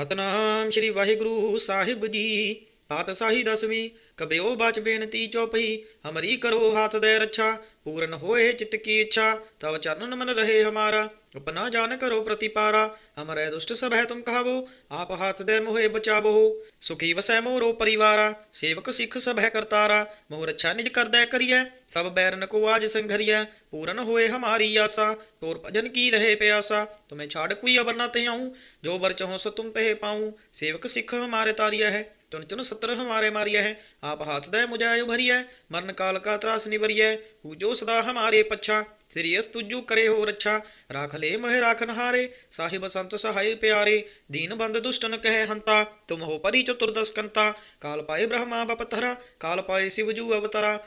ਸਤਨਾਮ ਸ੍ਰੀ ਵਾਹਿਗੁਰੂ ਸਾਹਿਬ ਜੀ। ਆਤ ਸਾਹੀ ਦਸਵੀਂ ਕਬਿਓ ਬਾਚ ਬੇਨਤੀ ਚੋਪਈ ਹਮਰੀ ਕਰੋ ਹਾਥ ਦੇ ਰੱਛਾ, ਪੂਰਨ ਹੋਏ ਚਿਤ ਕੀ ਇੱਛਾ, ਤਵ ਚਰਨ ਮਨ ਰਹੇ ਹਮਾਰਾ। ਉਪਨਾ ਜਾਨ ਕਰੋ ਪ੍ਰਤੀਪਾਰਾ ਹਮਰੇ ਦੁਸ਼ਟ ਸਭ ਹੈ ਤੁਮ ਕਹਾਵੋ ਆਪ ਹਾਥ ਦੇ ਮੋਹਿ ਬਚਾਵੋ ਸੁਖੀ ਵਸੈ ਮੋਰੋ ਪਰਿਵਾਰਾ ਸੇਵਕ ਸਿੱਖ ਸਭ ਹੈ ਕਰਤਾਰਾ ਮੋਹ ਰੱਛਾ ਨਿਜ ਕਰਦੈ ਕਰੀਐ ਸਭ ਬੈਰਨ ਕੋ ਆਜ ਸੰਘਰੀਐ ਪੂਰਨ ਹੋਏ ਹਮਾਰੀ ਆਸਾ ਤੋਰ ਭਜਨ ਕੀ ਰਹੇ ਪਿਆਸਾ ਤੁਮੇ ਛਾੜ ਕੋਈ ਅਵਰ ਨਾ ਤੇ ਆऊं ਜੋ ਬਰ ਚਾਹੋ ਸੋ ਤੁਮ ਤੇ ਪਾऊं ਸੇਵਕ ਸਿੱਖ ਹਮਾਰੇ ਤਾਰੀਆ ਹੈ ਤੁਨ ਚੁਨ ਸਤਰ ਹਮਾਰੇ ਮਾਰੀਆ ਹੈ ਆਪ ਹਾਥ ਦੇ ਮੁਜਾਇ ਭਰੀਐ ਮਰਨ ਕਾਲ ਕਾ ਤਰਾਸ ਨਿਵਰੀਐ ਹੂ ਜੋ ਸਦਾ ਹਮਾਰੇ ਪਛਾ ਸ੍ਰੀ ਅਸ ਕਰੇ ਹੋ ਰੱਛਾ ਰਾਖ ਲੈ ਮਹਿ ਰਾਖਨ ਹਾਰੇ ਸਾਹਿਬ ਸੰਤ ਸਹਾਈ ਪਿਆਰੇ। ਦੀਨ ਬੰਦ ਦੁਸ਼ਟਨ ਕਹਿ ਹੰਤਾ, ਤੁਮ ਹੋ ਪਰੀ ਚਤੁਰਦਸ ਕੰਤਾ। ਕਾਲ ਪਾਏ ਬ੍ਰਹਮਾ ਬਪਤਰਾ ਕਾਲ ਪਾਏ ਸਿਵ ਜੂ ਅਵਤਰਾ।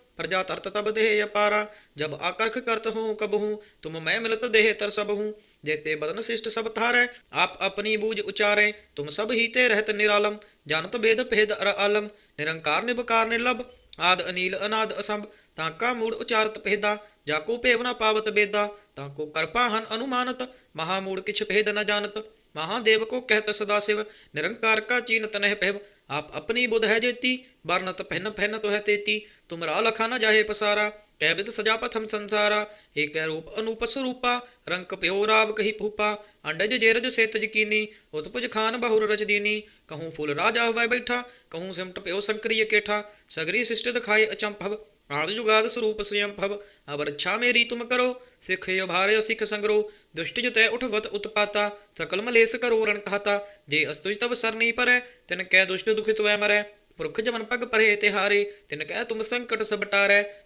प्रजा तरत तब देह अपारा जब आकर्ख करत हूँ कब हूँ तुम मैं मिलत देह तर सब हूँ जेते बदन शिष्ट सब थारै आप अपनी बूझ उचारे तुम सब ही ते रहत निरालम जानत भेद भेद अर आलम निरंकार निबकार निर्लभ आद अनील अनाद असंभ ताका मूड उचारत भेदा जाको पेवना पावत बेदा ताको करपा हन अनुमानत महामूड किछ भेद न जानत महादेव को कहत सदा शिव निरंकार का चीनत नह पेव आप अपनी बुध है जेती बरनत पहन पहन तो है तेती तुमरा लखा न जाहे पसारा कैबित सजा पथम संसारा एक रूप अनूप स्वरूपा रंक प्यो राव कही फूपा अंडज जेरज सेतज कीनी उत्पुज खान बहुर रच दीनी कहूँ फूल राजा हुआ बैठा कहूँ सिमट प्यो संक्रिय केठा सगरी शिष्ट दिखाए अचंभव आदि जुगाद स्वरूप स्वयं भव अब रक्षा मेरी तुम करो सिख भार्य सिख संग्रो दुष्ट जतय उठवत उत्पाता सकल मलेस करो रण कहता जे अस्तुज तब सरनी परै तिन कै दुष्ट दुखित वै मरै ਪੁਰਖ ਜਮਨ ਪਗ ਪਰੇ ਤੇ ਹਾਰੇ ਤਿਨ ਕਹਿ ਤੁਮ ਸੰਕਟ ਸਭ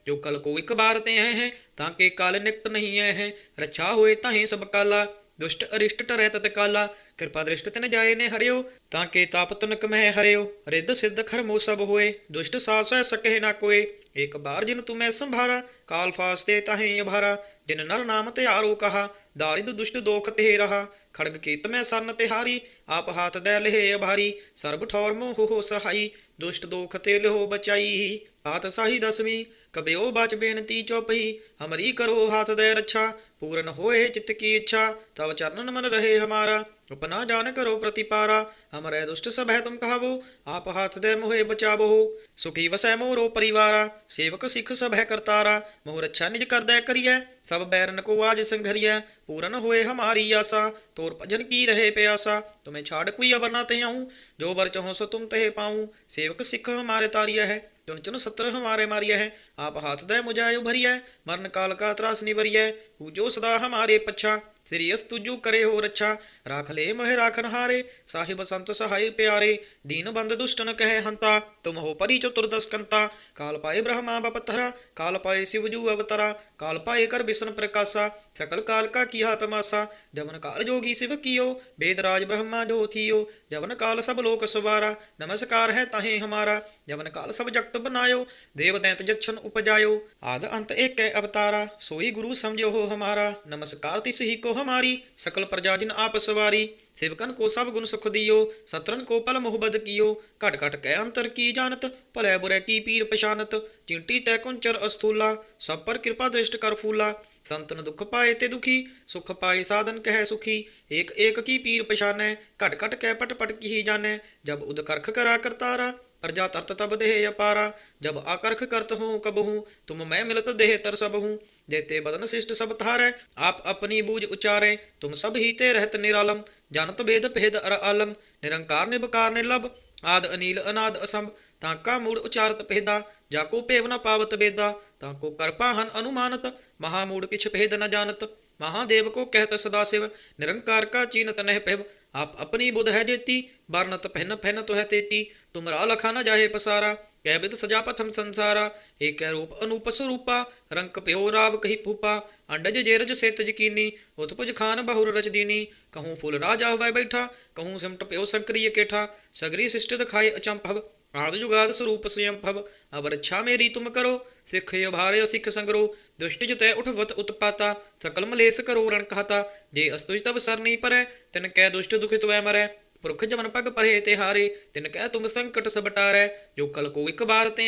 ਜੋ ਕਲ ਕੋ ਇਕ ਬਾਰ ਤੇ ਹੈ ਹੈ, ਤਾਂ ਕੇ ਕਾਲ ਨਿਕਟ ਨਹੀਂ ਹੈ ਹੈ, ਰੱਛਾ ਹੋਏ ਤਾਹੇ ਸਭ ਕਾਲਾ, ਦੁਸ਼ਟ ਅਰਿਸ਼ਟ ਟਰੈ ਤਤ ਕਾਲਾ, ਕਿਰਪਾ ਦ੍ਰਿਸ਼ਟ ਤਿਨ ਜਾਏ ਨੇ ਹਰਿਓ, ਤਾਂ ਕੇ ਤਾਪ ਤੁਨਕ ਮਹਿ ਹਰਿਓ, ਰਿੱਧ ਸਿੱਧ ਖਰਮੋ ਸਭ ਹੋਏ, ਦੁਸ਼ਟ ਸਾਸੈ ਸਕਹਿ ਨਾ ਕੋਏ ਇੱਕ ਬਾਰ ਜਿਨ ਤੁਮੈ ਸੰਭਾਰਾ, ਕਾਲ ਫਾਸਤੇ ਤਾਹੇ ਅਭਾਰਾ, ਜਿਨ ਨਰ ਨਾਮ ਤੇ ਆਰੋ ਕਹਾ, ਦਾਰਿਦ ਦੁਸ਼ਟ ਦੋਖ ਤੇ ਰਹਾ, ਖੜਗ ਕੀਤ ਮੈਂ ਸਰਨ ਤੇ ਹਾਰੀ ਆਪ ਹਾਥ ਦੇ ਲਹੇ ਅਭਾਰੀ, ਸਰਬ ਠੌਰ ਮੋਹ ਹੋ ਸਹਾਈ ਦੁਸ਼ਟ ਦੋਖ ਤੇ ਲਿਹੋ ਬਚਾਈ। ਆਤ ਸਾਹੀ ਦਸਵੀਂ ਕਬਿਓ ਬਚ ਬੇਨਤੀ ਚੋਪਈ। ਹਮਰੀ ਕਰੋ ਹਾਥ ਦੇ ਰੱਛਾ, ਪੂਰਨ ਹੋਏ ਚਿਤ ਕੀ ਇੱਛਾ, ਤਵ ਚਰਨ ਮਨ ਰਹੇ ਹਮਾਰਾ। ਉਪਨਾ ਜਾਨ ਕਰੋ ਪ੍ਰਤੀਪਾਰਾ ਹਮਰੇ ਦੁਸ਼ਟ ਸਭ ਹੈ ਤੁਮ ਕਹਾਵੋ ਆਪ ਹਾਥ ਦੇ ਮੋਹਿ ਬਚਾਵੋ ਸੁਖੀ ਵਸੈ ਮੋਰੋ ਪਰਿਵਾਰਾ ਸੇਵਕ ਸਿੱਖ ਸਭ ਹੈ ਕਰਤਾਰਾ ਮੋਹ ਰੱਛਾ ਨਿਜ ਕਰਦੈ ਕਰੀਐ ਸਭ ਬੈਰਨ ਕੋ ਆਜ ਸੰਘਰੀਐ ਪੂਰਨ ਹੋਏ ਹਮਾਰੀ ਆਸਾ ਤੋਰ ਭਜਨ ਕੀ ਰਹੇ ਪਿਆਸਾ ਤੁਮੇ ਛਾੜ ਕੋਈ ਅਵਰ ਨਾ ਤੇ ਆऊं ਜੋ ਬਰ ਚਾਹੋ ਸੋ ਤੁਮ ਤੇ ਪਾऊं ਸੇਵਕ ਸਿੱਖ ਹਮਾਰੇ ਤਾਰੀਆ ਹੈ ਚੁਨ ਚੁਨ ਸਤਰ ਹਮਾਰੇ ਮਾਰੀਆ ਹੈ ਆਪ ਹਾਥ ਦੇ ਮੁਜਾਇ ਭਰੀਐ ਮਰਨ ਕਾਲ ਕਾ ਤਰਾਸ ਨਿਵਰੀਐ ਹੂ ਜੋ ਸਦਾ ਹਮਾਰੇ ਪਛਾ ਸ੍ਰੀ ਅਸ ਤੁਜੂ ਕਰੇ ਹੋ ਰੱਛਾ ਰਾਖ ਲੈ ਮਹਿ ਰਾਖਨ ਹਾਰੇ ਸਾਹਿਬ ਸੰਤ ਸਹਾਈ ਪਿਆਰੇ। ਦੀਨ ਬੰਦ ਦੁਸ਼ਟਨ ਕਹੇ ਹੰਤਾ। ਤੁਮ ਹੋ ਪਰੀ ਚਤੁਰਦਸ ਕੰਤਾ ਕਾਲ ਪਾਏ ਬ੍ਰਹਮਾ ਬਪਤਰਾ ਕਾਲ ਪਾਏ ਸਿਵ ਜੂ ਅਵਤਰਾ। ਕਾਲ ਪਾਏ ਕਰ ਬਿਸ਼ਨ ਪ੍ਰਕਾਸ਼ਾ। ਸਕਲ ਕਾਲ ਕਾ ਕੀਹਾ ਤਮਾਸਾ ਜਮਨ ਕਾਲ ਜੋਗੀ ਸਿਵ ਕੀਓ। ਬੇਦ ਰਾਜ ਬ੍ਰਹਮਾ ਜੋ ਥੀਓ। ਜਵਨ ਕਾਲ ਸਭ ਲੋਕ ਸਵਾਰਾ। ਨਮਸਕਾਰ ਹੈ ਤਾਹੇ ਹਮਾਰਾ। ਜਵਨ ਕਾਲ ਸਭ ਜਗਤ ਬਨਾਇਓ, ਦੇਵ ਦੈਂਤ ਜਛਨ ਉਪਜਾਇਓ। ਆਦ ਅੰਤ ਏਕੈ ਅਵਤਾਰਾ, ਸੋਈ ਗੁਰੂ ਸਮਝਿਓ ਹੋ ਹਮਾਰਾ। ਨਮਸਕਾਰ ਤਿਸ ਹੀ ਕੋ ਹਮਾਰੀ, ਸਕਲ ਪ੍ਰਜਾ ਜਿਨ ਆਪ ਸਵਾਰੀ। ਸੇਵਕਨ ਕੋ ਸਭ ਗੁਣ ਸੁਖ ਦਿਓ, ਸਤਰਨ ਕੋ ਪਲ ਮੁਹਬਦ ਕੀਓ। ਘਟ ਘਟ ਕੈ ਅੰਤਰ ਕੀ ਜਾਣਤ, ਭਲੇ ਬੁਰੇ ਕੀ ਪੀਰ ਪਛਾਨਤ। ਚਿੰਟੀ ਤੈ ਕੁੰਚਰ ਅਸਥੂਲਾ, ਸਭ ਪਰ ਕਿਰਪਾ ਦ੍ਰਿਸ਼ਟ ਕਰ ਫੂਲਾ। ਸੰਤਨ ਦੁਖ ਪਾਏ ਤੇ ਦੁਖੀ, ਸੁਖ ਪਾਏ ਸਾਧਨ ਕਹਿ ਸੁਖੀ। ਏਕ ਏਕ ਕੀ ਪੀਰ ਪਛਾਨੈ, ਘਟ ਘਟ ਕੈ ਪਟ ਪਟ ਕੀ ਜਾਣੈ। ਜਬ ਉਦ ਕਰਖ ਕਰਾ ਕਰਤਾਰਾ प्रजा तरत तब देह अपारा जब आकर्ख करत हूँ कब हूँ तुम मैं मिलत देह तर सब हूँ जेते बदन शिष्ट सब थारै आप अपनी बूझ उचारे तुम सब ही ते रहत निरालम जानत भेद भेद अर आलम निरंकार निबकार निर्लभ आद अनील अनाद असंभ ताका मूड उचारत भेदा जाको पेव न पावत बेदा ताको करपा हन अनुमानत महामूड किछ भेद न जानत महादेव को कहत सदा शिव निरंकार का चीनत नह पेव आप अपनी बुध है जेती बरनत पहन पहन तो है तेती तुमरा लखा न जाहे पसारा ਕਹਿ ਬਿਦ ਸਜਾ ਪਥਮ ਸੰਸਾਰਾ ਏਕੈ ਰੂਪ ਅਨੂਪ ਸਰੂਪਾ ਰੰਕ ਪਿਓ ਰਾਵ ਕਹੀ ਭੂਪਾ ਅੰਡਜ ਜੇਰਜ ਸੇਤ ਜਕੀਨੀ ਉਤਪੁਜ ਖਾਨ ਬਹੁਰ ਰਚ ਦੀਨੀ ਕਹੂੰ ਫੁੱਲ ਰਾਜਾ ਹੋਵੇ ਬੈਠਾ ਕਹੂੰ ਸਿਮਟ ਪਿਓ ਸੰਕਰੀਏ ਕੇਠਾ ਸਗਰੀ ਸਿਸ਼ਟ ਦਿਖਾਏ ਅਚੰਭਵ ਆਦ ਜੁਗਾਦ ਸਰੂਪ ਸਯੰਭਵ ਅਬ ਰੱਛਾ ਮੇਰੀ ਤੁਮ ਕਰੋ ਸਿੱਖ ਭਾਰਿਓ ਸਿੱਖ ਸੰਗਰੋ ਦੁਸ਼ਟ ਜਤੈ ਉਠਵਤ ਉਤਪਾਤਾ ਸਕਲ ਮਲੇਸ ਕਰੋ ਰਣ ਕਹਤਾ ਜੇ ਅਸਤੁਜ ਤਬ ਸਰਨੀ ਪਰੈ ਤਿਨ ਕੈ ਦੁਸ਼ਟ ਦੁਖਿਤ ਵੈ ਮਰੈ ਪੁਰਖ ਜਮਨ ਪਗ ਪਰੇ ਤੇ ਹਾਰੇ, ਤਿਨ ਕਹਿ ਤੁਮ ਸੰਕਟ ਸਭ ਟਾਰੈ, ਜੋ ਕਲ ਕੋ ਇੱਕ ਬਾਰ ਤੇ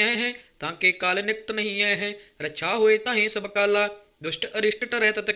ਤਾਂ ਕੇ ਕਾਲ ਨਿਕਟ ਨਹੀਂ ਆਏ ਹੈ, ਰੱਛਾ ਹੋਏ ਤਾਹੇ ਸਭ ਕਾਲਾ, ਦੁਸ਼ਟ ਅਰਿਸ਼ਟ ਟਰੈ ਤਤ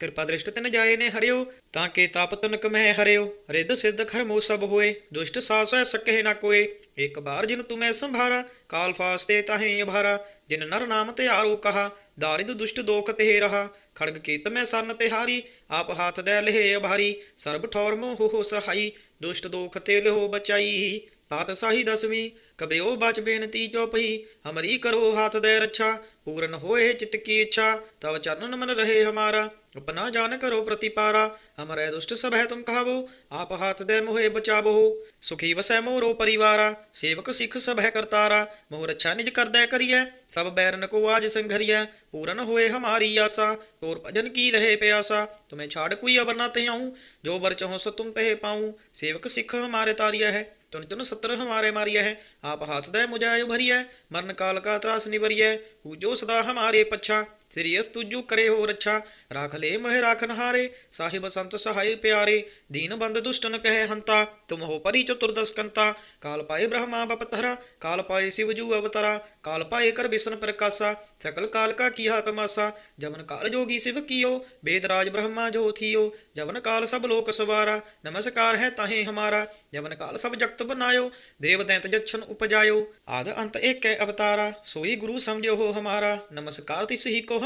ਕਿਰਪਾ ਦ੍ਰਿਸ਼ਟ ਤਿਨ ਜਾਏ ਨੇ ਹਰਿਓ, ਤਾਂ ਕੇ ਤਾਪ ਤਨਕ ਮਹਿ ਹਰਿਓ, ਰਿੱਧ ਸਿੱਧ ਖਰਮੋ ਸਭ ਹੋਏ, ਦੁਸ਼ਟ ਸਾਸੈ ਸਕਹਿ ਨਾ ਕੋਏ, ਇੱਕ ਬਾਰ ਜਿਨ ਤੁਮੈ ਸੰਭਾਰਾ, ਕਾਲ ਫਾਸਤੇ ਤਾਹੇ ਅਭਾਰਾ, ਜਿਨ ਨਰ ਨਾਮ ਤੇ ਆਰੋ ਕਹਾ, ਦਾਰਿਦ ਦੁਸ਼ਟ ਦੋਖ ਤੇ ਰਹਾ, ਖੜਗ ਕੀਤ ਮੈਂ ਸੰਨ ਤੇ ਹਾਰੀ, ਆਪ ਹਾਥ ਦੇ ਲਹੇ ਅਭਾਰੀ, ਸਰਬ ਠੌਰ ਮੋਹ ਹੋ ਸਹਾਈ ਦੁਸ਼ਟ ਦੋਖ ਤੇ ਲਿਹੋ ਬਚਾਈ। ਪਾਤਸ਼ਾਹੀ ਦਸਵੀਂ, ਕਬਿਓ ਬਚ ਬੇਨਤੀ ਚੋਪਈ, ਹਮਰੀ ਕਰੋ ਹੱਥ ਦੇ ਰੱਛਾ। ਪੂਰਨ ਹੋਏ ਚਿਤ ਕੀ ਇੱਛਾ, ਤਵ ਚਰਨਨ ਮਨ ਰਹੇ ਹਮਾਰਾ। ਉਪਨਾ ਜਾਣ ਕਰੋ ਪ੍ਰਤੀਪਾਰਾ। ਹਮਾਰੇ ਦੁਸ਼ਟ ਸਭ ਹੈ ਤੁਮ ਕਹਾਵੋ, ਆਪ ਹਾਥ ਦੇ ਮੋਹੇ ਬਚਾਵੋ। ਸੁਖੀ ਵਸੈ ਮੋਰੋ ਪਰਿਵਾਰਾ, ਸੇਵਕ ਸਿੱਖ ਸਭ ਹੈ ਕਰਤਾਰਾ। ਮੋਹ ਰੱਛਾ ਨਿਜ ਕਰਦਾ ਕਰੀਐ, ਸਭ ਬੈਰਨ ਕੋ ਆਜ ਸੰਘਰੀਐ। ਪੂਰਨ ਹੋਏ ਹਮਾਰੀ ਆਸਾ ਤੋਰ ਭਜਨ ਕੀ ਰਹੇ ਪਿਆਸਾ। ਤੁਮੇ ਛਾੜ ਕੋਈ ਅਵਰ ਨਾ ਤਹਿ ਆਉ ਜੋ ਵਰ ਚਹੁ ਸੋ ਤੁਮ ਤਹਿ ਪਾਉ। ਸੇਵਕ ਸਿੱਖ ਹਮਾਰੇ ਤਾਰੀਆ ਹੈ। तुन तुन सत्र हमारे मारिया है आप हाथ दे मुझायो भरिया मरण काल का त्रास निवरिया जो सदा हमारे पच्छा تریس تجو کرے ہو رچھا رکھ لے مہ راک نے سا سہے پیا بند دن کہہ ہنتا تم ہو پری چتردس کنتا کال پائے برہما کال پائے ابترا کال پائے کرکاسا سکل کال کا جمن کال جوگی شیو کیو بےد راج برہما جو تھی جمن کال سب لوک سوارا نمسکار ہے تہے ہمارا جمن کال سب جگت بناؤ دیو دینت جچن اپجاؤ آد انت ایک اوتارا سوئی گرو سمجھو ہو ہمارا نمسکار تی کو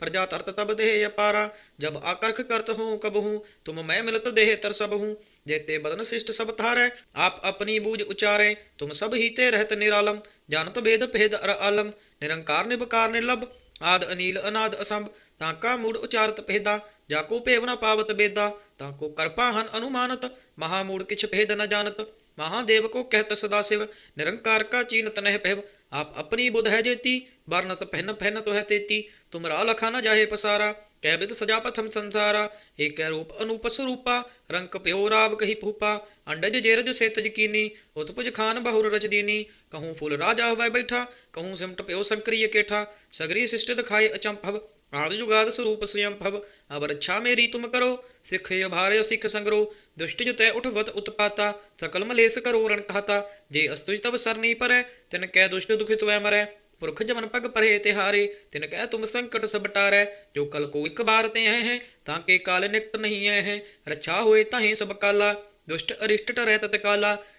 प्रजा तरत तब देह अपारा जब आकर्ख करत हूँ कब हूँ तुम मैं मिलत देह तर सब हूँ जेते बदन शिष्ट सब थारै आप अपनी बूझ उचारे तुम सब ही ते रहत निरालम जानत भेद भेद अर आलम निरंकार निबकार निलभ आद अनील अनाद असंभ ताका मूड उचारत भेदा जाको पेव न पावत बेदा ताको करपा हन अनुमानत महामूड किछ भेद न जानत महादेव को कहत सदा शिव निरंकार का चीनत नह पहव आप अपनी बुध है जेती वर्णत पहन पहन तो है तेती तुमरा लखा न जाहे पसारा ਕਹਿ ਬਿਦ ਸਜਾ ਪਥਮ ਸੰਸਾਰਾ ਏਕੈ ਰੂਪ ਅਨੂਪ ਸਰੂਪਾ ਰੰਕ ਪਿਓ ਰਾਵ ਕਹੀ ਭੂਪਾ ਅੰਡਜ ਜੇਰਜ ਸੇਤ ਜਕੀਨੀ ਉਤਪੁਜ ਖਾਨ ਬਹੁਰ ਰਚ ਦੀਨੀ ਕਹੂੰ ਫੁੱਲ ਰਾਜਾ ਹੋਵੇ ਬੈਠਾ ਕਹੂੰ ਸਿਮਟ ਪਿਓ ਸੰਕਰੀਏ ਕੇਠਾ ਸਗਰੀ ਸਿਸ਼ਟ ਦਿਖਾਏ ਅਚੰਭਵ ਆਦ ਜੁਗਾਦ ਸਰੂਪ ਸਯੰਭਵ ਅਬ ਰੱਛਾ ਮੇਰੀ ਤੁਮ ਕਰੋ ਸਿੱਖ ਭਾਰਿਓ ਸਿੱਖ ਸੰਗਰੋ ਦੁਸ਼ਟ ਜਤੈ ਉਠਵਤ ਉਤਪਾਤਾ ਸਕਲ ਮਲੇਸ ਕਰੋ ਰਣ ਕਹਤਾ ਜੇ ਅਸਤੁਜ ਤਬ ਸਰਨੀ ਪਰੈ ਤਿਨ ਕੈ ਦੁਸ਼ਟ ਦੁਖਿਤ ਵੈ ਮਰੈ ਪੁਰਖ ਜਮਨ ਪਗ ਪਰੇ ਤੇ ਹਾਰੇ ਤਿਨ ਕਹਿ ਤੁਮ ਸੰਕਟ ਸਭ ਟਾਰੈ। ਜੋ ਕਲ ਕੋ ਇੱਕ ਬਾਰ ਤੇ ਆਏ ਹੈ, ਤਾਂ ਕੇ ਕਾਲ ਨਿਕਟ ਨਹੀਂ ਆਏ ਹੈ। ਰੱਛਾ ਹੋਏ ਤਾਹੇ ਦੁਸ਼ਟ ਅਰਿਸ਼ਟ ਟਰੈ ਤਤ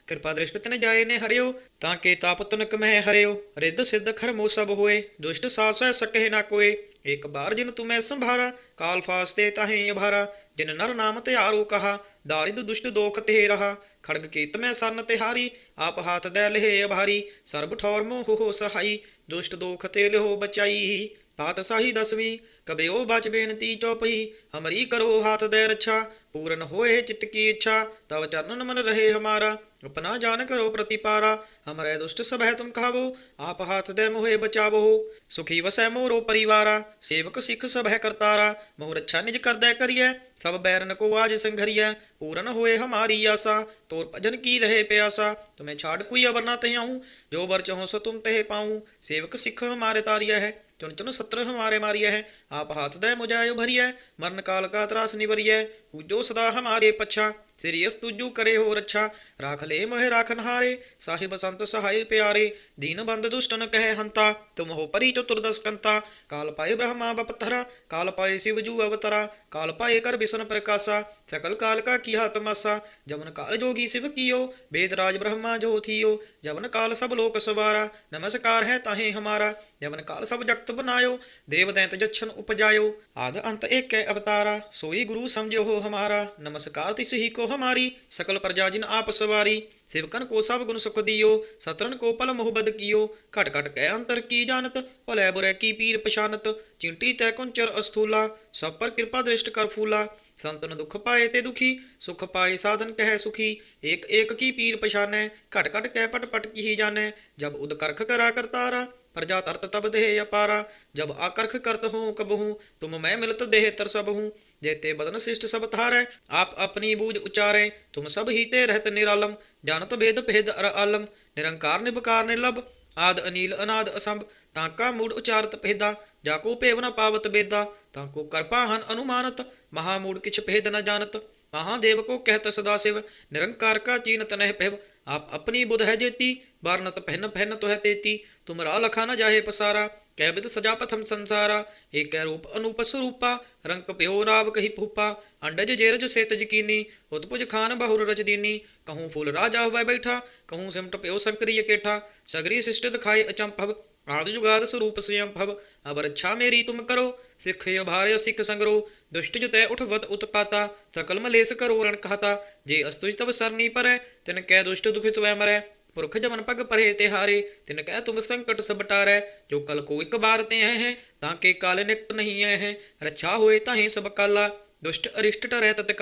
ਕਿਰਪਾ ਦ੍ਰਿਸ਼ਟ ਤਿਨ ਜਾਏ ਨੇ ਹਰਿਓ, ਤਾਂ ਕੇ ਤਾਪ ਤਨਕ ਮਹਿ ਹਰਿਓ। ਰਿੱਧ ਸਿੱਧ ਖਰਮੋ ਸਭ ਹੋਏ, ਦੁਸ਼ਟ ਸਾਸੈ ਸਕਹਿ ਨਾ ਕੋਏ। ਇਕ ਬਾਰ ਜਿਨ ਤੁਮੈ ਸੰਭਾਰਾ, ਕਾਲ ਫਾਸਤੇ ਤਾਹੇ ਅਭਾਰਾ। ਜਿਨ ਨਰ ਨਾਮ ਤੇ ਆਰੋ ਕਹਾ, ਦਾਰਿਦ ਦੁਸ਼ਟ ਦੋਖ ਤੇ ਰਹਾ। ਖੜਗ ਕੀਤ ਮੈਂ ਸੰਨ ਤੇ ਹਾਰੀ ਆਪ ਹਾਥ ਦੇ ਲਹੇ ਅਭਾਰੀ। ਸਰਬ ਠੌਰ ਮੋਹ ਹੋ ਸਹਾਈ ਦੁਸ਼ਟ ਦੋਖ ਤੇ ਲਿਹੋ ਬਚਾਈ। ਪਾਤਸ਼ਾਹੀ ਦਸਵੀਂ, ਕਬਿਓ ਬਚ ਬੇਨਤੀ ਚੋਪਈ, ਹਮਰੀ ਕਰੋ ਹਾਥ ਦੇ ਰੱਛਾ। ਪੂਰਨ ਹੋਏ ਚਿਤ ਕੀ ਇੱਛਾ, ਤਵ ਚਰਨਨ ਮਨ ਰਹੇ ਹਮਾਰਾ। ਉਪਨਾ ਜਾਣ ਕਰੋ ਪ੍ਰਤੀਪਾਰਾ, ਹਮਰੇ ਦੁਸ਼ਟ ਸਭੈ ਤੁਮ ਕਹਾਵੋ ਆਪ ਹਾਥ ਦੇ ਮੋਹੇ ਬਚਾਵੋ। ਸੁਖੀ ਵਸੈ ਮੋਰੋ ਪਰਿਵਾਰਾ, ਸੇਵਕ ਸਿੱਖ ਸਭੈ ਕਰਤਾਰਾ ਮੋਹ ਰੱਛਾ ਨਿਜ ਕਰਦੈ ਕਰੀਐ, ਸਭ ਬੈਰਨ ਕੋ ਆਜ ਸੰਘਰੀਐ, ਪੂਰਨ ਹੋਏ ਹਮਾਰੀ ਆਸਾ, ਤੋਰ ਭਜਨ ਕੀ ਰਹੇ ਪਿਆਸਾ। ਤੁਮੇ ਛਾੜ ਕੋਈ ਅਵਰ ਨਾ ਤੇ ਆਉ, ਜੋ ਵਰ ਚਾਹੋ ਸੋ ਤੁਮ ਤਹਿ ਪਾਉ। ਸੇਵਕ ਸਿੱਖ ਹਮਾਰੇ ਤਾਰੀਆ ਹੈ, ਚੁਣ ਚੁਣ ਸਤਰ ਹਮਾਰੇ ਮਾਰੀਆ ਹੈ, ਆਪ ਹਾਥ ਦੇ ਮੁਜਾਇ ਭਰੀਐ, ਮਰਨ ਕਾਲ ਕਾ ਤਰਾਸ ਨਿਵਰੀਐ او جو سدا ہارے پچھا سری تجو کرے ہو رچھا رکھ لے مکھ ن ہارے سہب سنت سہای پیارے دین بند دشن کہہ ہنتا تمہوں پری چتردس کنتا کال پائے برہما بپ تھرا کال پائے شیو جو اوترا کال پائے کر بسن پرکاسا سکل کال کا کی ہاتھ مسا جمن کال جوگی شیو کیو بےد راج برہما جو تھیو جمن کال سب لوک سوارا نمسکار ہے تہے ہمارا جمن کال سب جگت بناؤ دیو دینت جچن اپجاؤ آد انت ایک اوتارا سوئی گرو سمجھو ہو समझो हो ਹਮਾਰਾ ਨਮਸਕਾਰ ਤਿਸ ਹੀ ਕੋ ਹਮਾਰੀ ਸਕਲ ਪ੍ਰਜਾ ਜਿਨ ਆਪ ਸਵਾਰੀ ਸੇਵਕਨ ਕੋ ਸਭ ਗੁਣ ਸੁਖ ਦਿਓ ਸਤਰਨ ਕੋ ਪਲ ਮੁਹਬਦ ਕੀਓ ਘਟ ਘਟ ਕਹਿ ਅੰਤਰ ਕੀ ਜਾਣਤ ਭਲੇ ਬੁਰੇ ਕੀ ਪੀਰ ਪਛਾਨਤ ਚਿੰਟੀ ਤੈ ਕੁੰਚਰ ਅਸਥੂਲਾ ਸਭ ਪਰ ਕਿਰਪਾ ਦ੍ਰਿਸ਼ਟ ਕਰ ਫੂਲਾ ਸੰਤਨ ਦੁਖ ਪਾਏ ਤੇ ਦੁਖੀ ਸੁਖ ਪਾਏ ਸਾਧਨ ਕਹਿ ਸੁਖੀ ਏਕ ਏਕ ਕੀ ਪੀਰ ਪਛਾਨੈ ਘਟ ਘਟ ਕਹਿ ਪਟ ਪਟ ਕੀ ਜਾਣੈ ਜਬ ਉਦ ਕਰਖ ਕਰਾ ਕਰਤਾਰਾ प्रजा तरत तब देह अपारा जब आकर्ख करत हूँ कबहू तुम मैं मिलत देह तर सब हूँ जेते बदन शिष्ट सब थारै आप अपनी बूझ उचारे तुम सब ही ते रहत निरालम जानत भेद भेद अर आलम निरंकार निबकार निलभ आद अनील अनाद असंभ ताका मूड उचारत भेदा जाको पेव न पावत बेदा ताको कृपा हन अनुमानत महामूड किछ भेद न जानत महादेव को कहत सदा शिव निरंकार का चीनत नह पेव आप अपनी बुध है जेती बारनत पहन पहन तो है तेती तुमरा लखा न जाहे पसारा ਕਹਿ ਬਿਦ ਸਜਾ ਪਥਮ ਸੰਸਾਰਾ, ਏਕੈ ਰੂਪ ਅਨੂਪ ਸਰੂਪਾ, ਰੰਗ ਪਿਓ ਰਾਵ ਕਹੀ ਭੂਪਾ, ਅੰਡਜ ਜੇਰਜ ਸੇਤ ਜਕੀਨੀ ਉਤਪੁਜ ਖਾਨ ਬਹੁਰ ਰਚ ਦੀਨੀ, ਕਹੂੰ ਫੁੱਲ ਰਾਜਾ ਹੋਵੇ ਬੈਠਾ, ਕਹੂੰ ਸਿਮਟ ਪਿਓ ਸੰਕਰੀ ਕੇਠਾ ਸਗਰੀ ਸਿਸ਼ਟ ਦਿਖਾਏ ਅਚੰਭਵ, ਆਦਿ ਜੁਗਾਦ ਸਰੂਪ ਸਯੰਭਵ ਅਬਰ ਅੱਛਾ ਮੇਰੀ ਤੁਮ ਕਰੋ, ਸਿੱਖ ਭਾਰਿਆ ਸਿੱਖ ਸੰਗਰੋ, ਦੁਸ਼ਟ ਜਤੈ ਉਠਵਤ ਉਤਪਾਤਾ, ਸਕਲ ਮਲੇਸ ਕਰੋ ਰਣ ਕਹਤਾ, ਜੇ ਅਸਤੁਜ ਤਬ ਸਰਨੀ ਪਰੈ, ਤਿਨ ਕੈ ਦੁਸ਼ਟ ਦੁਖਿਤ ਵੈ ਮਰੈ। ਪੁਰਖ ਜਮਨ ਪਗ ਪਰੇ ਤੇ ਹਾਰੇ, ਤਿਨ ਕਹਿ ਤੁਮ ਸੰਕਟ ਸਭ ਟਾਰੈ ਜੋ ਕਲ ਕੋ ਇੱਕ ਬਾਰ ਤੇ ਹੈ ਹੈ, ਤਾਂ ਕੇ ਕਾਲ ਨਿਕਟ ਨਹੀਂ ਹੈ ਹੈ, ਰੱਛਾ ਹੋਏ ਤਾਹੇ ਸਭ ਕਾਲਾ, ਦੁਸ਼ਟ ਅਰਿਸ਼ਟ ਟਰੈ ਤਤ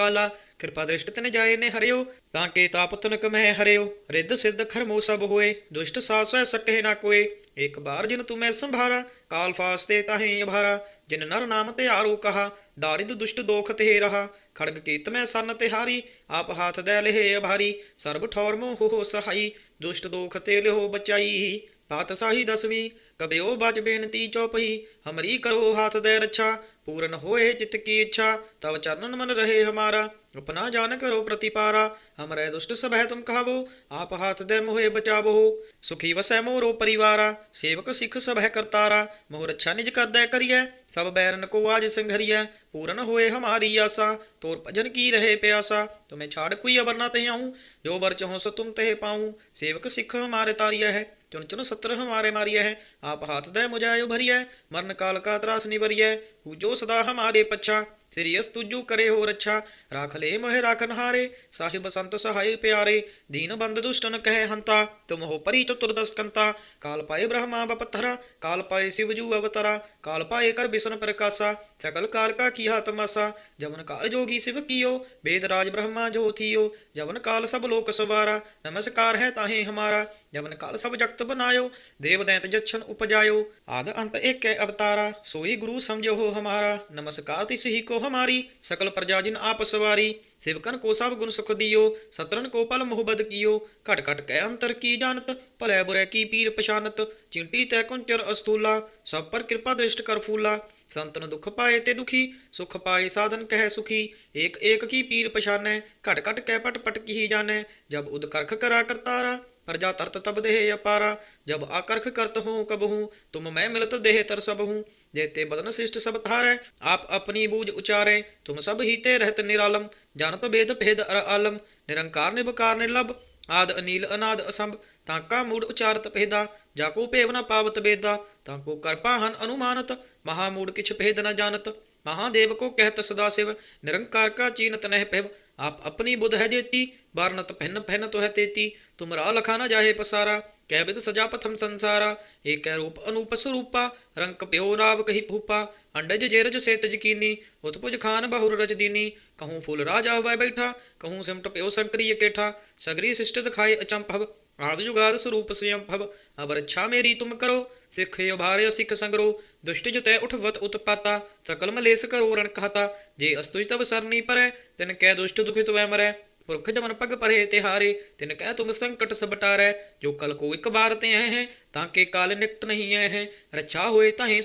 ਕਿਰਪਾ ਦ੍ਰਿਸ਼ਟ ਤਿਨ ਜਾਏ ਨੇ ਹਰਿਓ, ਤਾਂ ਕੇ ਤਾਪ ਤਨਕ ਮਹਿ ਹਰਿਓ, ਰਿੱਧ ਸਿੱਧ ਖਰਮੋ ਸਭ ਹੋਏ, ਦੁਸ਼ਟ ਸਾਸਵੈ ਸਕਹਿ ਨਾ ਕੋਏ ਇੱਕ ਬਾਰ ਜਿਨ ਤੁਮੈ ਸੰਭਾਰਾ, ਕਾਲ ਫਾਸਤੇ ਤਾਹੇ ਅਭਾਰਾ, ਜਿਨ ਨਰ ਨਾਮ ਤੇ ਆਰੋ ਕਹਾ, ਦਾਰਿਦ ਦੁਸ਼ਟ ਦੋਖ ਤੇ ਰਹਾ, ਖੜਗ ਕੀਤ ਮੈਂ ਸੰਨ ਤੇ ਹਾਰੀ, ਆਪ ਹਾਥ ਦੇ ਲਹੇ ਅਭਾਰੀ, ਸਰਬ ਠੌਰ ਮੋ ਹੋ ਸਹਾਈ ਦੁਸ਼ਟ ਦੋਖ ਤੇ ਲਿਓ ਬਚਾਈ। ਬਾਤ ਸਾਹੀ ਦਸਵੀਂ ਕਬਿਓ ਬਚ ਬੇਨਤੀ ਚੌਪਈ ਹਮਰੀ ਕਰੋ ਹੱਥ ਦੇ ਰੱਛਾ। ਪੂਰਨ ਹੋਏ ਚਿਤ ਕੀ ਇੱਛਾ ਤਵ ਚਰਨਨ ਮਨ ਰਹੇ ਹਮਾਰਾ ਆਪਣਾ ਜਾਨ ਕਰੋ ਪ੍ਰਤੀਪਾਰਾ ਹਮਰੇ ਦੁਸ਼ਟ ਸਭੈ ਤੁਮ ਕਹਾਵੋ ਆਪ ਹਾਥ ਦੇ ਮੋਹਿ ਬਚਾਵੋ ਸੁਖੀ ਵਸੈ ਮੋਰੋ ਪਰਿਵਾਰਾ ਸੇਵਕ ਸਿੱਖ ਸਭੈ ਕਰਤਾਰਾ ਮੋਹ ਰੱਛਾ ਨਿਜ ਕਰਦੈ ਕਰੀਐ ਸਭ ਬੈਰਨ ਕੋ ਆਜ ਸੰਘਰੀਐ ਪੂਰਨ ਹੋਏ ਹਮਾਰੀ ਆਸਾ ਤੋਰ ਭਜਨ ਕੀ ਰਹੇ ਪਿਆਸਾ ਤੁਮੇ ਛਾੜ ਕੋਈ ਅਬਰ ਨਾ ਤੇ ਆਉ ਜੋ ਬਰ ਚਹੋ ਸੋ ਤੁਮ ਤੇ ਪਾਉ ਸੇਵਕ ਸਿੱਖ ਹਮਾਰੇ ਤਾਰੀਐ ਹੈ ਚੁਨ ਚੁਨ ਸਤਰ ਹਮਾਰੇ ਮਾਰੀਐ ਹੈ ਆਪ ਹਾਥ ਦੇ ਮੁਜਾਇਓ ਭਰੀਐ ਮਰਨ ਕਾਲ ਕਾ ਤਰਾਸ ਨਿਵਰੀਐ ਹੂ ਜੋ ਸਦਾ ਹਮਾਰੇ ਪੱਛਾ ਸਿਰਿਯਸ ਤੁਜੂ ਕਰੇ ਹੋ ਰੱਛਾ ਰਾਖ ਲੈ ਮੋਹਿ ਰਾਖਨ ਹਾਰੇ ਸਾਹਿਬ ਸੰਤ ਸਹਾਈ ਪਿਆਰੇ ਦੀਨ ਬੰਦ ਦੁਸ਼ਟਨ ਕਹੇ ਹੰਤਾ ਤੁਮ ਹੋ ਪਰੀ ਚਤੁਰਦਸ ਕੰਤਾ ਕਾਲ ਪਾਏ ਬ੍ਰਹਮਾ ਬਪਤਰਾ ਕਾਲ ਪਾਏ ਸਿਵ ਜੂ ਅਵਤਰਾ ਕਾਲ ਪਾਏ ਕਰ ਬਿਸ਼ਨ ਪ੍ਰਕਾਸ਼ਾ ਸਕਲ ਕਾਲ ਕਾ ਕੀਹਾ ਤਮਾਸਾ ਜਵਨ ਕਾਲ ਜੋਗੀ ਸਿਵ ਕੀਓ ਵੇਦ ਰਾਜ ਬ੍ਰਹਮਾ ਜੋ ਥੀਓ ਜਵਨ ਕਾਲ ਸਭ ਲੋਕ ਸਵਾਰਾ ਨਮਸਕਾਰ ਹੈ ਤਾਹੇ ਹਮਾਰਾ ਜਵਨ ਕਾਲ ਸਭ ਜਗਤ ਬਨਾਇਓ ਦੇਵ ਦੈਂਤ ਜਛਨ ਉਪਜਾਇਓ ਆਦ ਅੰਤ ਏਕੈ ਅਵਤਾਰਾ ਸੋਈ ਗੁਰੂ ਸਮਝੋ को हमारा नमस्कार तिसही को हमारी सकल प्रजा जिन आप सवारी सेवकन को सब गुण सुख दियो सतरन को पल मोहबद कियो घट घट कै अंतर की जानत भले बुरे की पीर पशानत चिंटी तय कुंचर अस्तूला सब पर कृपा दृष्ट कर फूला संतन दुख पाए ते दुखी सुख पाए साधन कह सुखी एक एक की पीर पशाने घट घट कै पट पट की जाने जब उदकर्ख करा करतारा प्रजा तरत तब देह अपारा जब आकर्ख करत हूँ कब हूँ तुम मैं मिलत देह तर सब हूँ जेते बदन शिष्ट सब थारै आप अपनी बूझ उचारे तुम सब ही ते रहत निरालम जानत भेद भेद अर आलम निरंकार निबकार निलभ आद अनील अनाद असंभ ताका मूड उचारत भेदा जाको पेव न पावत बेदा ताको करपा हन अनुमानत महामूड किछ भेद न जानत महादेव को कहत सदा शिव निरंकार का चीनत नह पिव आप अपनी बुध है जेती बारनत पहन पहन तो है तेती तुमरा लखा न जाहे पसारा ਕਹਿ ਬਿਦ ਸਜਾ ਪਥਮ ਸੰਸਾਰਾ, ਏਕੈ ਰੂਪ ਅਨੂਪ ਸਰੂਪਾ, ਰੰਕ ਪਿਓ ਰਾਵ ਕਹੀ ਭੂਪਾ, ਅੰਡਜ ਜੇਰਜ ਸੇਤ ਜਕੀਨੀ ਉਤਪੁਜ ਖਾਨ ਬਹੁਰ ਰਚ ਦੀਨੀ, ਕਹੂੰ ਫੁੱਲ ਰਾਜਾ ਵੈ ਬੈਠਾ, ਕਹੂੰ ਸਿਮਟ ਪਿਓ ਸੰਕਰੀ ਕੇਠਾ, ਸਗਰੀ ਸਿਸ਼ਟ ਦਿਖਾਏ ਅਚੰਭਵ ਆਦ ਜੁਗਾਦ ਸਰੂਪ ਸਯੰਭਵ ਅਬਰ ਅੱਛਾ ਮੇਰੀ ਤੁਮ ਕਰੋ ਸਿੱਖਿਓ ਭਾਰਿਆ ਸਿੱਖ ਸੰਗਰੋ, ਦੁਸ਼ਟ ਜਤੈ ਉਠਵਤ ਉਤਪਾਤਾ, ਸਕਲ ਮਲੇਸ ਕਰੋ ਰਣ ਕਹਤਾ ਜੇ ਅਸਤੁਜ ਤਬ ਸਰਨੀ ਪਰੈ, ਤਿਨ ਕੈ ਦੁਸ਼ਟ ਦੁਖਿਤ ਵੈ ਮਰੈ। ਪੁਰਖ ਜਮਨ ਪਗ ਪਰੇ ਤੇ ਹਾਰੇ, ਤਿਨ ਕਹਿ ਤੁਮ ਸੰਕਟ ਸਭ ਟਾਰੈ, ਜੋ ਕਲ ਕੋ ਇੱਕ ਬਾਰ ਤੇ ਹੈ ਹੈ, ਤਾਂ ਕੇ ਕਾਲ ਨਿਕਟ ਨਹੀਂ ਹੈ ਹੈ। ਰੱਛਾ ਹੋਏ ਤਾਹੇ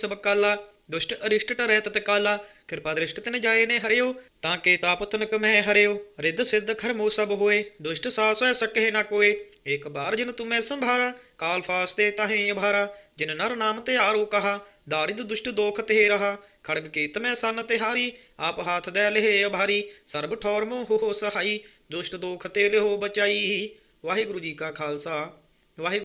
ਦੁਸ਼ਟ ਅਰਿਸ਼ਟ ਟਰੈ ਤਤ ਕਿਰਪਾ ਦ੍ਰਿਸ਼ਟ ਤਿਨ ਜਾਏ ਨੇ ਹਰਿਓ, ਤਾਂ ਕੇ ਤਾਪ ਤਨਕ ਮਹਿ ਹਰਿਓ। ਰਿੱਧ ਸਿੱਧ ਖਰਮੋ ਸਭ ਹੋਏ, ਦੁਸ਼ਟ ਸਾਸ ਹੋਇ ਸਕਹਿ ਨਾ ਕੋਏ। ਇੱਕ ਬਾਰ ਜਿਨ ਤੁਮੈ ਸੰਭਾਰਾ, ਕਾਲ ਫਾਸਤੇ ਤਾਹੇ ਅਭਾਰਾ। ਜਿਨ ਨਰ ਨਾਮ ਤੇ ਆਰੋ ਕਹਾ, ਦਾਰਿਦ ਦੁਸ਼ਟ ਦੋਖ ਤੇ ਰਹਾ। ਖੜਗ ਕੀਤ ਮੈਂ ਸਨ ਤਿਹਾਰੀ, ਆਪ ਹਾਥ ਦੇ ਲਹੇ ਅਭਾਰੀ। ਸਰਬ ਠੌਰ ਮੋ ਹੋ ਸਹਾਈ ਦੁਸ਼ਟ ਦੋਖ ਤੇ ਲਿਓ ਬਚਾਈ। ਵਾਹਿਗੁਰੂ ਜੀ ਕਾ ਖਾਲਸਾ। ਵਾਹਿਗੁਰੂ